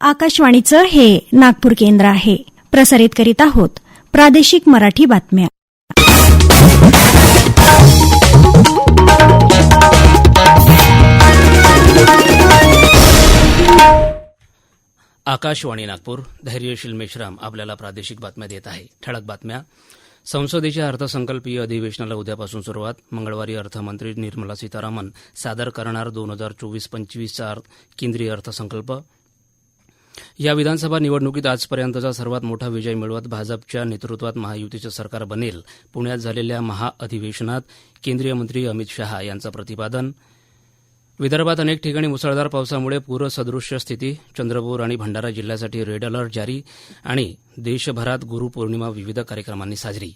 आकाशवाणीचं हे नागपूर केंद्र आहे. प्रसारित करीत आहोत प्रादेशिक मराठी बातम्या. आकाशवाणी नागपूर धैर्यशील मेश्राम आपल्याला प्रादेशिक बातम्या देत आहे. ठळक बातम्या. संसदेच्या अर्थसंकल्पीय अधिवेशनाला उद्यापासून सुरुवात. मंगळवारी अर्थमंत्री निर्मला सीतारामन सादर करणार दोन हजार चोवीस पंचवीसचा केंद्रीय अर्थसंकल्प. या विधानसभा निवडणुकीत आजपर्यंतचा सर्वात मोठा विजय मिळवत भाजपच्या नेतृत्वात महायुतीचं सरकार बनेल. पुण्यात झालेल्या महाअधिवेशनात केंद्रीय मंत्री अमित शहा यांचं प्रतिपादन. विदर्भात अनेक ठिकाणी मुसळधार पावसामुळे पूरसदृश्य स्थिती चंद्रपूर आणि भंडारा जिल्ह्यासाठी रेड अलर्ट जारी आणि देशभरात गुरुपौर्णिमा विविध कार्यक्रमांनी साजरी.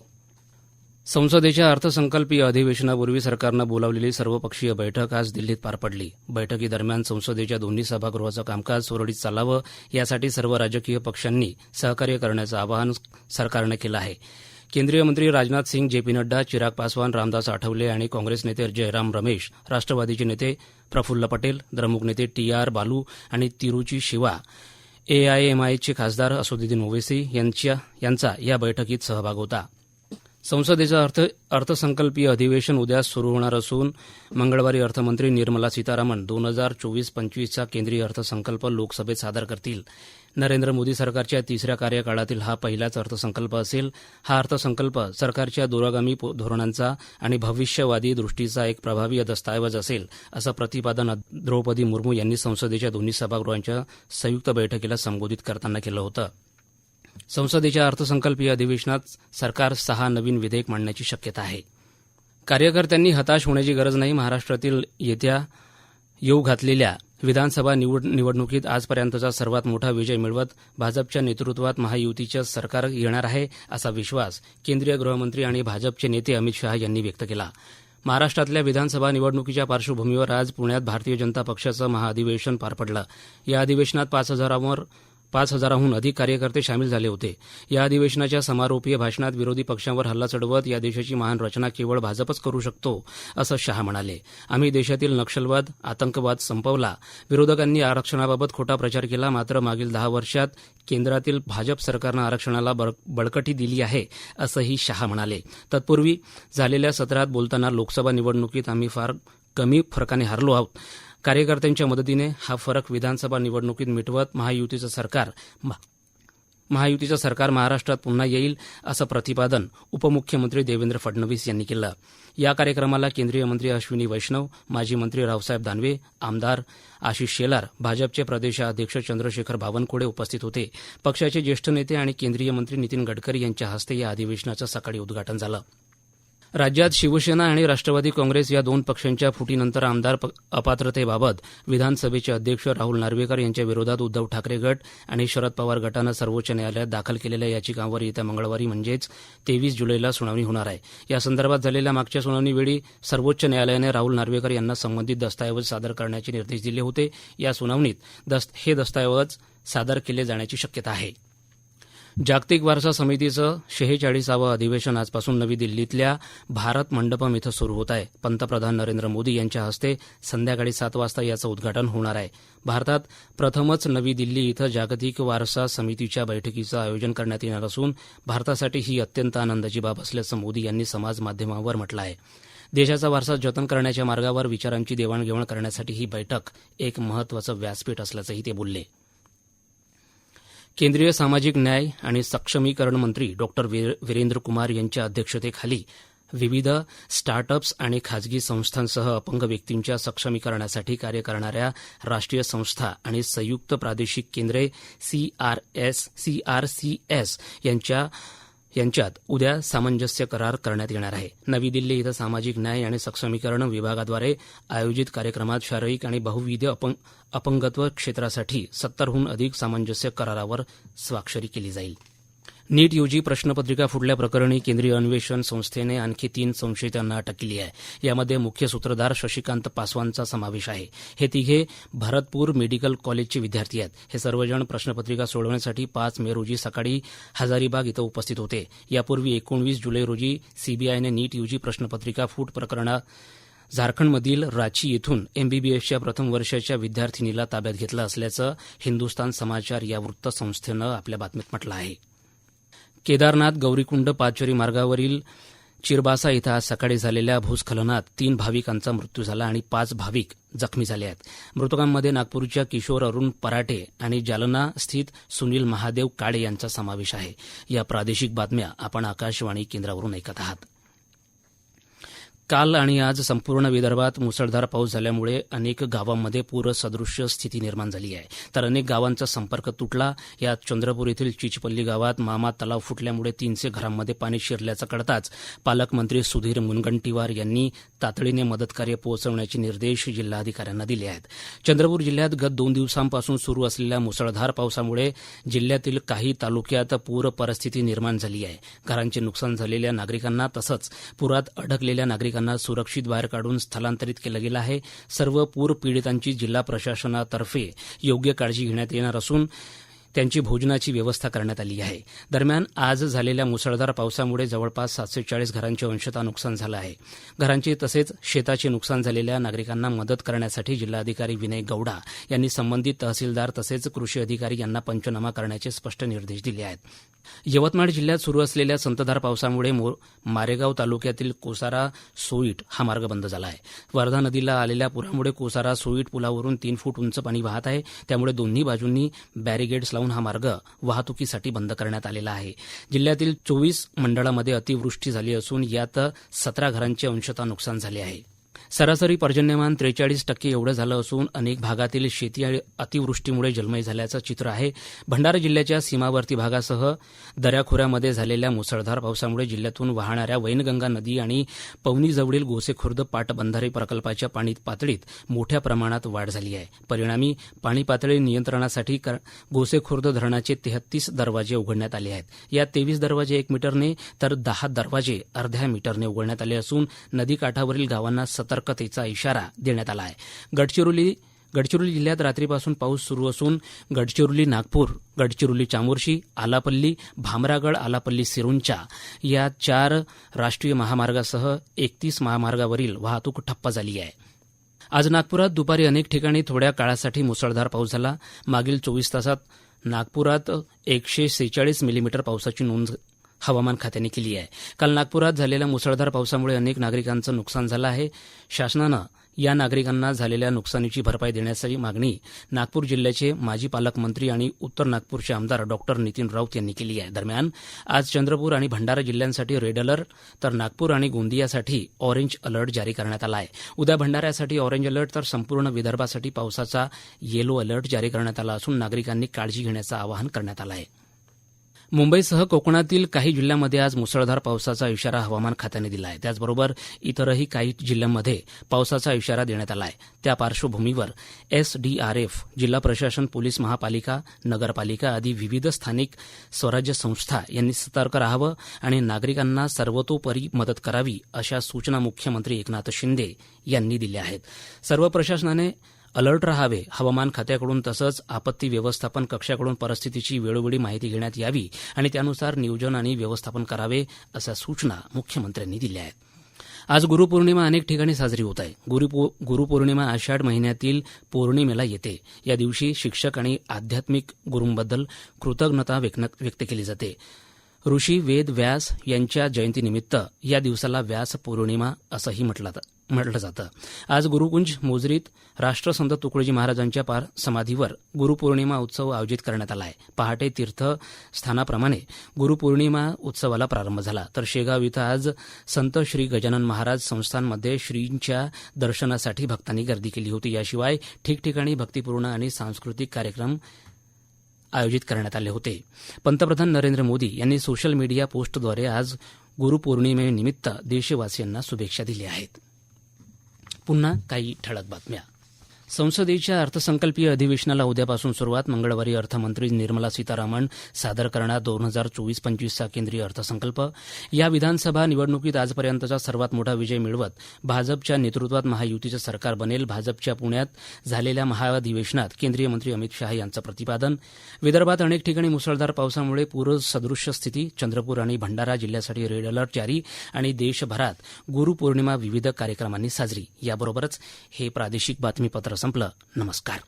संसदेच्या अर्थसंकल्पीय अधिवेशनापूर्वी सरकारनं बोलावलेली सर्वपक्षीय बैठक आज दिल्लीत पार पडली. बैठकीदरम्यान संसदेच्या दोन्ही सभागृहाचं कामकाज सुरळीत चालावं यासाठी सर्व राजकीय पक्षांनी सहकार्य करण्याचं आवाहन सरकारनं केलं आहे. केंद्रीय मंत्री राजनाथ सिंग जे पी नड्डा चिराग पासवान रामदास आठवले आणि काँग्रेस नेते जयराम रमेश राष्ट्रवादीचे नेते प्रफुल्ल पटेल द्रमुक नेते टी आर बालू आणि तिरुची शिवा एआयएमआयचे खासदार असुद्दीन ओवेसी यांच्या यांचा या बैठकीत सहभाग होता. संसदेचं अर्थ अर्थसंकल्पीय अधिवेशन उद्या सुरू होणार असून मंगळवारी अर्थमंत्री निर्मला सीतारामन दोन हजार चोवीस पंचवीसचा केंद्रीय अर्थसंकल्प लोकसभेत सादर करतील. नरेंद्र मोदी सरकारच्या तिसऱ्या कार्यकाळातील हा पहिलाच अर्थसंकल्प असेल. हा अर्थसंकल्प सरकारच्या दूरगामी धोरणांचा आणि भविष्यवादी दृष्टीचा एक प्रभावी दस्ताऐवज असेल असं प्रतिपादन द्रौपदी मुर्मू यांनी संसदेच्या दोन्ही सभागृहांच्या संयुक्त बैठकीला संबोधित करताना केलं होतं. संसदेच्या अर्थसंकल्पीय अधिवेशनात सरकार सहा नवीन विधेयक मांडण्याची शक्यता आहे. कार्यकर्त्यांनी हताश होण्याची गरज नाही. महाराष्ट्रातील येत्या येऊ घातलेल्या विधानसभा निवड निवडणुकीत आजपर्यंतचा सर्वात मोठा विजय मिळवत भाजपच्या नेतृत्वात महायुतीचं सरकार येणार आहे असा विश्वास केंद्रीय गृहमंत्री आणि भाजपचे नेते अमित शहा यांनी व्यक्त केला. महाराष्ट्रातल्या विधानसभा निवडणुकीच्या पार्श्वभूमीवर आज पुण्यात भारतीय जनता पक्षाचं महाअधिवेशन पार पडलं. या अधिवेशनात पाच हजारावर पाच हजाराहून अधिक कार्यकर्ते सामील झाले होते. या अधिवेशनाच्या समारोपीय भाषणात विरोधी पक्षांवर हल्ला चढवत या देशाची महान रचना केवळ भाजपच करू शकतो असं शहा म्हणाले. आम्ही देशातील नक्षलवाद आतंकवाद संपवला. विरोधकांनी आरक्षणाबाबत खोटा प्रचार केला मात्र मागील दहा वर्षात केंद्रातील भाजप सरकारनं आरक्षणाला बळकटी दिली आहे असंही शहा म्हणाले. तत्पूर्वी झालेल्या सत्रात बोलताना लोकसभा निवडणुकीत आम्ही फार कमी फरकाने हरलो आहोत. कार्यकर्त्यांच्या मदतीने हा फरक विधानसभा निवडणुकीत मिटवत महायुतीचं सरकार महायुतीचं सरकार महाराष्ट्रात पुन्हा येईल असं प्रतिपादन उपमुख्यमंत्री देवेंद्र फडणवीस यांनी केलं. या कार्यक्रमाला केंद्रीय मंत्री अश्विनी वैष्णव माजी मंत्री रावसाहेब दानवे आमदार आशिष शेलार भाजपचे प्रदेशाध्यक्ष चंद्रशेखर बावनकुळे उपस्थित होते. पक्षाचे ज्येष्ठ नेते आणि केंद्रीय मंत्री नितीन गडकरी यांच्या हस्ते या अधिवेशनाचं सकाळी उद्घाटन झालं. राज्यात शिवसेना आणि राष्ट्रवादी काँग्रेस या दोन पक्षांच्या फुटीनंतर आमदार अपात्रतेबाबत विधानसभेचे अध्यक्ष राहुल नार्वेकर यांच्या विरोधात उद्धव ठाकरे गट आणि शरद पवार गटानं सर्वोच्च न्यायालयात दाखल केलेल्या याचिकांवर येत्या मंगळवारी म्हणजेच तेवीस जुलैला सुनावणी होणार आहे. या संदर्भात झालेल्या मागच्या सुनावणीवेळी सर्वोच्च न्यायालयाने राहुल नार्वेकर यांना संबंधित दस्तऐवज सादर करण्याचे निर्देश दिले होते. या सुनावणीत हे दस्तऐवज सादर केले जाण्याची शक्यता आहे. जागतिक वारसा समितीचं शेहेचाळीसावं अधिवेशन आजपासून नवी दिल्लीतल्या भारत मंडपम इथं सुरू होत आहे. पंतप्रधान नरेंद्र मोदी यांच्या हस्ते संध्याकाळी सात वाजता याचं उद्घाटन होणार आहे. भारतात प्रथमच नवी दिल्ली इथं जागतिक वारसा समितीच्या बैठकीचं आयोजन करण्यात येणार असून भारतासाठी ही अत्यंत आनंदाची बाब असल्याचं मोदी यांनी समाज माध्यमावर म्हटलं आहे. देशाचा वारसा जतन करण्याच्या मार्गावर विचारांची देवाणघेवाण करण्यासाठी ही बैठक एक महत्वाचं व्यासपीठ असल्याचंही ते बोलले. केंद्रीय सामाजिक न्याय आणि सक्षमीकरण मंत्री डॉक्टर वीरेंद्र कुमार यांच्या अध्यक्षतेखाली विविध स्टार्टअप्स आणि खाजगी संस्थांसह अपंग व्यक्तींच्या सक्षमीकरणासाठी कार्य करणाऱ्या राष्ट्रीय संस्था आणि संयुक्त प्रादेशिक केंद्रे सीआरसीएस यांच्या यांच्यात उद्या सामंजस्य करार करण्यात येणार आहे. नवी दिल्ली इथं सामाजिक न्याय आणि सक्षमीकरण विभागाद्वारे आयोजित कार्यक्रमात शारीरिक आणि बहुविध अपंग अपंगत्व क्षेत्रासाठी सत्तरहून अधिक सामंजस्य करारावर स्वाक्षरी केली जाईल. नीट यूजी प्रश्नपत्रिका फुटल्याप्रकरणी केंद्रीय अन्वेषण संस्थेने आणखी तीन संशयितांना अटक केली आहे. यामध्ये मुख्य सूत्रधार शशिकांत पासवानचा समावेश आहे. हे तिघे भरतपूर मेडिकल कॉलेजचे विद्यार्थी आहेत. हे सर्वजण प्रश्नपत्रिका सोडवण्यासाठी पाच मे रोजी सकाळी हजारीबाग इथं उपस्थित होते. यापूर्वी एकोणवीस जुलै रोजी सीबीआयने नीट यूजी प्रश्नपत्रिका फूट प्रकरणात झारखंडमधील रांची येथून एमबीबीएसच्या प्रथम वर्षाच्या विद्यार्थिनीला ताब्यात घेतलं असल्याचं हिंदुस्तान समाचार या वृत्तसंस्थेनं आपल्या बातमीत म्हटलं आहे. केदारनाथ गौरीकुंड पाचोरी मार्गावरील चिरबासा इथं आज सकाळी झालेल्या भूस्खलनात तीन भाविकांचा मृत्यू झाला आणि पाच भाविक जखमी झाले आहेत. मृतकांमध्ये नागपूरच्या किशोर अरुण पराटे आणि जालना स्थित सुनील महादेव काळे यांचा समावेश आहे. या प्रादेशिक बातम्या आपण आकाशवाणी केंद्रावरून ऐकत आहात. काल आणि आज संपूर्ण विदर्भात मुसळधार पाऊस झाल्यामुळे अनेक गावांमध्ये पूरसदृश्य स्थिती निर्माण झाली आहे. तर अनेक गावांचा संपर्क तुटला. यात चंद्रपूर येथील चिचपल्ली गावात मामा तलाव फुटल्यामुळे तीनशे घरांमध्ये पाणी शिरल्याचं कळताच पालकमंत्री सुधीर मुनगंटीवार यांनी तातडीने मदतकार्य पोहोचवण्याचे निर्देश जिल्हाधिकाऱ्यांना दिले आहेत. चंद्रपूर जिल्ह्यात गत दोन दिवसांपासून सुरू असलेल्या मुसळधार पावसामुळे जिल्ह्यातील काही तालुक्यात पूर परिस्थिती निर्माण झाली आहे. घरांचे नुकसान झालेल्या नागरिकांना तसंच पुरात अडकलेल्या नागरिकांना सुरक्षित बाहेर काढून स्थलांतरित केलं गेलं आहे. सर्व पूर पीडितांची जिल्हा प्रशासनातर्फे योग्य काळजी घेण्यात येणार असून त्यांची भोजनाची व्यवस्था करण्यात आली आहे. दरम्यान आज झालेल्या मुसळधार पावसामुळे जवळपास सातशे चाळीस घरांचे अंशतः नुकसान झालं आहे. घरांचे तसेच शेताचे नुकसान झालेल्या नागरिकांना मदत करण्यासाठी जिल्हाधिकारी विनय गौडा यांनी संबंधित तहसीलदार तसेच कृषी अधिकारी यांना पंचनामा करण्याचे स्पष्ट निर्देश दिले आहेत. यवतमाळ जिल्ह्यात सुरू असलेल्या संतधार पावसामुळे मारेगाव तालुक्यातील कोसारा सोईट हा मार्ग बंद झाला आहे. वर्धा नदीला आलेल्या पुरामुळे कोसारा सोईट पुलावरून तीन फूट उंच पाणी वाहत आहे. त्यामुळे दोन्ही बाजूंनी बॅरिगेड्स लावून हा मार्ग वाहतुकीसाठी बंद करण्यात आलेला आहे. जिल्ह्यातील चोवीस मंडळामध्ये अतिवृष्टी झाली असून यात सतरा घरांचे अंशतः नुकसान झाले आहे. सरासरी पर्जन्यमान त्रेचाळीस टक्के एवढं झालं असून अनेक भागातील शेती अतिवृष्टीमुळे जलमय झाल्याचं चित्र आहे. भंडारा जिल्ह्याच्या सीमावर्ती भागासह दऱ्याखोऱ्यामध्ये झालेल्या मुसळधार पावसामुळे जिल्ह्यातून वाहणाऱ्या वैनगंगा नदी आणि पवनीजवळील गोसेखुर्द पाटबंधारे प्रकल्पाच्या पाणी पातळीत मोठ्या प्रमाणात वाढ झाली आहे. परिणामी पाणी पातळी नियंत्रणासाठी गोसेखुर्द धरणाचे तेहतीस दरवाजे उघडण्यात आले आहेत. यात तेवीस दरवाजे एक मीटरने तर दहा दरवाजे अर्ध्या मीटरने उघडण्यात आले असून नदीकाठावरील गावांना सतर्कतेचा इशारा देण्यात आला आहे. गडचिरोली गडचिरोली जिल्ह्यात रात्रीपासून पाऊस सुरू असून गडचिरोली नागपूर गडचिरोली चामोर्शी आलापल्ली भामरागड आलापल्ली सिरुंचा या चार राष्ट्रीय महामार्गासह एकतीस महामार्गावरील वाहतूक ठप्प झाली आहे. आज नागपुरात दुपारी अनेक ठिकाणी थोड्या काळासाठी मुसळधार पाऊस झाला. मागील चोवीस तासात नागपुरात एकशे सेहेचाळीस मिलीमीटर पावसाची नोंद हवामान खात्याने केली आहे. काल नागपुरात झालेल्या मुसळधार पावसामुळे अनेक नागरिकांचं नुकसान झालं आहे. शासनानं या नागरिकांना झालेल्या नुकसानीची भरपाई देण्याची मागणी नागपूर जिल्ह्याचे माजी पालकमंत्री आणि उत्तर नागपूरचे आमदार डॉक्टर नितीन राऊत यांनी केली आहे. दरम्यान आज चंद्रपूर आणि भंडारा जिल्ह्यांसाठी रेड अलर्ट तर नागपूर आणि गोंदियासाठी ऑरेंज अलर्ट जारी करण्यात आला आहे. उद्या भंडाऱ्यासाठी ऑरेंज अलर्ट तर संपूर्ण विदर्भासाठी पावसाचा येलो अलर्ट जारी करण्यात आला असून नागरिकांनी काळजी घेण्याचं आवाहन करण्यात आलं आहे. मुंबईसह कोकणातील काही जिल्ह्यांमध्ये आज मुसळधार पावसाचा इशारा हवामान खात्याने दिला आहे. त्याचबरोबर इतरही काही जिल्ह्यांमध्ये पावसाचा इशारा देण्यात आला आहे. त्या पार्श्वभूमीवर एसडीआरएफ जिल्हा प्रशासन पोलीस महापालिका नगरपालिका आदी विविध स्थानिक स्वराज्य संस्था यांनी सतर्क राहावं आणि नागरिकांना सर्वतोपरी मदत करावी अशा सूचना मुख्यमंत्री एकनाथ शिंदे यांनी दिल्या आहेत. सर्व प्रशासनाने अलर्ट रहावे. हवामान खात्याकडून तसंच आपत्ती व्यवस्थापन कक्षाकडून परिस्थितीची वेळोवेळी माहिती घेण्यात यावी आणि त्यानुसार नियोजन आणि व्यवस्थापन करावे अशा सूचना मुख्यमंत्र्यांनी दिल्या आहेत. आज गुरुपौर्णिमा अनेक ठिकाणी साजरी होत आहे. गुरुपौर्णिमा आषाढ महिन्यातील पौर्णिमेला येते. या दिवशी शिक्षक आणि आध्यात्मिक गुरूंबद्दल कृतज्ञता व्यक्त केली जाते. ऋषी वेद व्यास यांच्या जयंतीनिमित्त या दिवसाला व्यास पौर्णिमा असंही म्हटलं म्हटलं जातं. आज गुरुकुंज मोजरीत राष्ट्रसंत तुकडोजी महाराजांच्या पार समाधीवर गुरुपौर्णिमा उत्सव आयोजित करण्यात आला आहे पहाटे तीर्थस्थानाप्रमाणे गुरुपौर्णिमा उत्सवाला प्रारंभ झाला. तर शेगाव इथं आज संत श्री गजानन महाराज संस्थांमध्ये श्रींच्या दर्शनासाठी भक्तांनी गर्दी केली होती. याशिवाय ठिकठिकाणी भक्तिपूर्ण आणि सांस्कृतिक कार्यक्रम आयोजित करण्यात आले होते. पंतप्रधान नरेंद्र मोदी यांनी सोशल मीडिया पोस्टद्वारे आज गुरुपौर्णिमेनिमित्त देशवासियांना शुभेच्छा दिल्या आहेत. पुन्हा काही ठळक बातम्या. संसदेच्या अर्थसंकल्पीय अधिवेशनाला उद्यापासून सुरुवात. मंगळवारी अर्थमंत्री निर्मला सीतारामन सादर करणार दोन हजार चोवीस पंचवीसचा केंद्रीय अर्थसंकल्प. या विधानसभा निवडणुकीत आजपर्यंतचा सर्वात मोठा विजय मिळवत भाजपच्या नेतृत्वात महायुतीचं सरकार बनेल. भाजपच्या पुण्यात झालेल्या महाअधिवेशनात केंद्रीय मंत्री अमित शहा यांचं प्रतिपादन. विदर्भात अनेक ठिकाणी मुसळधार पावसामुळे पूरसदृश्य स्थिती. चंद्रपूर आणि भंडारा जिल्ह्यासाठी रेड अलर्ट जारी आणि देशभरात गुरुपौर्णिमा विविध कार्यक्रमांनी साजरी. याबरोबरच हे प्रादेशिक बातमीपत्र संपलं. नमस्कार.